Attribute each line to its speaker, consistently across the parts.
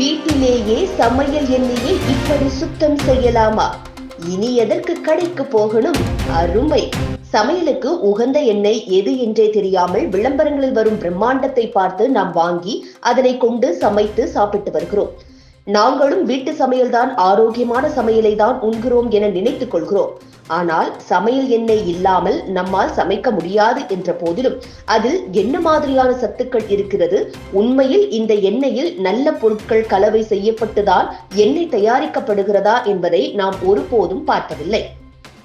Speaker 1: வீட்டிலேயே சமையல் எண்ணெயை இப்படி சுத்தம் செய்யலாமா? இனி எதற்கு கடைக்கு போகணும்? அருமை. சமையலுக்கு உகந்த எண்ணெய் எது என்றே தெரியாமல் விளம்பரங்களில் வரும் பிரம்மாண்டத்தை பார்த்து நாம் வாங்கி அதனை கொண்டு சமைத்து சாப்பிட்டு வருகிறோம். நாங்களும் வீட்டு சமையல்தான் ஆரோக்கியமான சமையலை தான் உண்கிறோம் என நினைத்துக் கொள்கிறோம். ஆனால் சமையல் எண்ணெய் இல்லாமல் நம்மால் சமைக்க முடியாது என்ற போதிலும் அதில் என்ன மாதிரியான சத்துக்கள் இருக்கிறது? உண்மையில் இந்த எண்ணெயில் நல்ல பொருட்கள் கலவை செய்யப்பட்டுதான் எண்ணெய் தயாரிக்கப்படுகிறதா என்பதை நாம் ஒருபோதும் பார்ப்பதில்லை.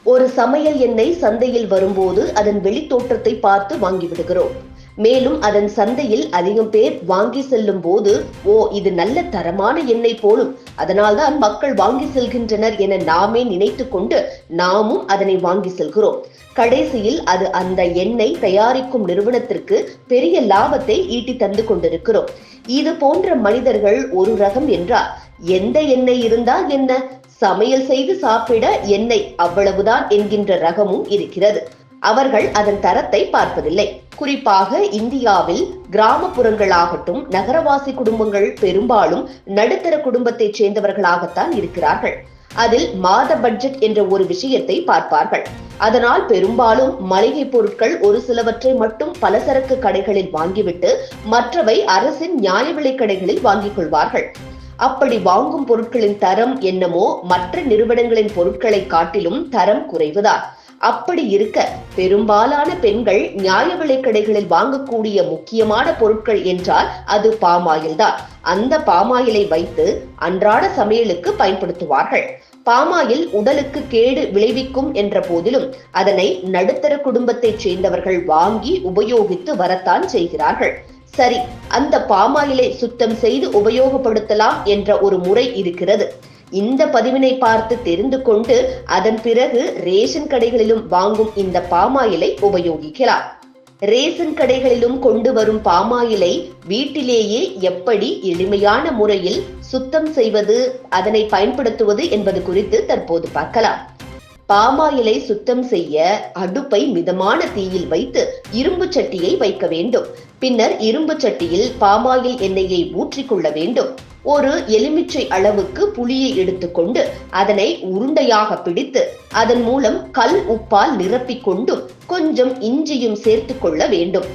Speaker 1: ஒரு சமையல் எண்ணெய் சந்தையில் வரும்போது அதன் வெளித்தோற்றத்தை பார்த்து வாங்கிவிடுகிறோம். மேலும் அதன் சந்தையில் அதிகம் பேர் வாங்கி செல்லும் போது ஓ இது நல்ல தரமான எண்ணெய் போலும். அதனால்தான் மக்கள் வாங்கி செல்கின்றனர் என நாமே நினைத்து கொண்டு நாமும் அதனை வாங்கி செல்கிறோம். கடைசியில் அது அந்த எண்ணெய் தயாரிக்கும் நிறுவனத்திற்கு பெரிய லாபத்தை ஈட்டி தந்து கொண்டிருக்கிறோம். இது போன்ற மனிதர்கள் ஒரு ரகம் என்றால் எந்த எண்ணெய் இருந்தால் என்ன? சமையல் செய்து சாப்பிட எண்ணெய் அவ்வளவுதான் என்கின்ற ரகமும் இருக்கிறது. அவர்கள் அதன் தரத்தை பார்ப்பதில்லை. குறிப்பாக இந்தியாவில் கிராமப்புறங்களாகட்டும் நகரவாசி குடும்பங்கள் பெரும்பாலும் நடுத்தர குடும்பத்தைச் சேர்ந்தவர்களாகத்தான் இருக்கிறார்கள். அதில் மாத பட்ஜெட் என்ற ஒரு விஷயத்தை பார்ப்பார்கள். அதனால் பெரும்பாலும் மளிகை பொருட்கள் ஒரு சிலவற்றை மட்டும் பலசரக்கு கடைகளில் வாங்கிவிட்டு மற்றவை அரசின் நியாய விலைக் கடைகளில் வாங்கிக் கொள்வார்கள். அப்படி வாங்கும் பொருட்களின் தரம் என்னமோ மற்ற நிறுவனங்களின் பொருட்களை காட்டிலும் தரம் குறைவுதான். அப்படி இருக்க பெரும்பாலான பெண்கள் நியாய விலைக் கடைகளில் வாங்கக்கூடிய முக்கியமான பொருட்கள் என்றால் அது பாமாயில் தான். அந்த பாமாயிலை வைத்து அன்றாட சமையலுக்கு பயன்படுத்துவார்கள். பாமாயில் உடலுக்கு கேடு விளைவிக்கும் என்ற போதிலும் அதனை நடுத்தர குடும்பத்தைச் சேர்ந்தவர்கள் வாங்கி உபயோகித்து வரத்தான் செய்கிறார்கள். சரி அந்த பாமாயிலை சுத்தம் செய்து உபயோகப்படுத்தலாம் என்ற ஒரு முறை இருக்கிறது. இந்த பதிவினை பார்த்து தெரிந்து கொண்டு அதன் பிறகு ரேஷன் கடைகளிலும் வாங்கும் இந்த பாமாயிலை உபயோகிக்கலாம். ரேஷன் கடைகளிலும் கொண்டு வரும் பாமாயிலை வீட்டிலேயே எப்படி எளிமையான முறையில் சுத்தம் செய்வது அதனை பயன்படுத்துவது என்பது குறித்து தற்போது பார்க்கலாம். பாமாயிலை சுத்தம் செய்ய அடுப்பை மிதமான தீயில் வைத்து இரும்பு சட்டியை வைக்க வேண்டும். பின்னர் இரும்பு சட்டியில் பாமாயில் எண்ணெயை ஊற்றிக்கொள்ள வேண்டும். ஒரு எலுமிச்சை அளவுக்கு புளியை எடுத்துக்கொண்டு அதனை உருண்டையாக பிடித்து அதன் மூலம் கல் உப்பால் நிரப்பிக் கொண்டும் கொஞ்சம் இஞ்சியும் சேர்த்து கொள்ள வேண்டும்.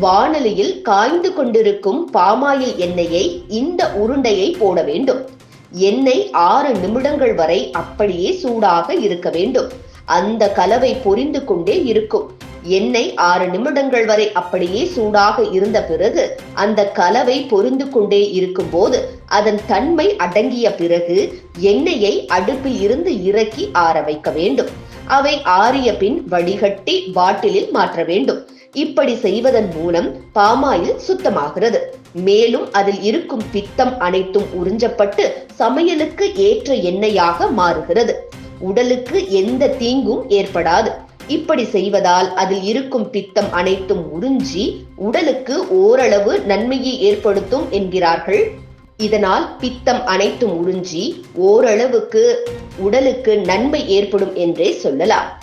Speaker 1: வானலியில் காய்ந்து கொண்டிருக்கும் பாமாயில் எண்ணெயை இந்த உருண்டையை போட வேண்டும். எண்ணெய் ஆறு நிமிடங்கள் வரை அப்படியே சூடாக இருக்க வேண்டும். அந்த கலவை பொரிந்து கொண்டே இருக்கும். எண்ணெய் ஆறு நிமிடங்கள் வரை அப்படியே சூடாக இருந்த பிறகு அந்த கலவை பொரிந்து கொண்டே இருக்கும்போது அதன் தன்மை அடங்கிய பிறகு எண்ணெயை அடுப்பில் இருந்து இறக்கி ஆற வைக்க வேண்டும். அவை ஆறிய பின் வடிகட்டி பாட்டிலில் மாற்ற வேண்டும். இப்படி செய்வதன் மூலம் பாமாயில் சுத்தமாகிறது. மேலும் அதில் இருக்கும் பித்தம் அனைத்தும் உறிஞ்சப்பட்டு சமையலுக்கு ஏற்ற எண்ணெயாக மாறுகிறது. உடலுக்கு எந்த தீங்கும் ஏற்படாது. இப்படி செய்வதால் அதில் இருக்கும் பித்தம் அனைத்தும் உறிஞ்சி உடலுக்கு ஓரளவு நன்மையை ஏற்படுத்தும் என்கிறார்கள். இதனால் பித்தம் அனைத்தும் உறிஞ்சி ஓரளவுக்கு உடலுக்கு நன்மை ஏற்படும் என்றே சொல்லலாம்.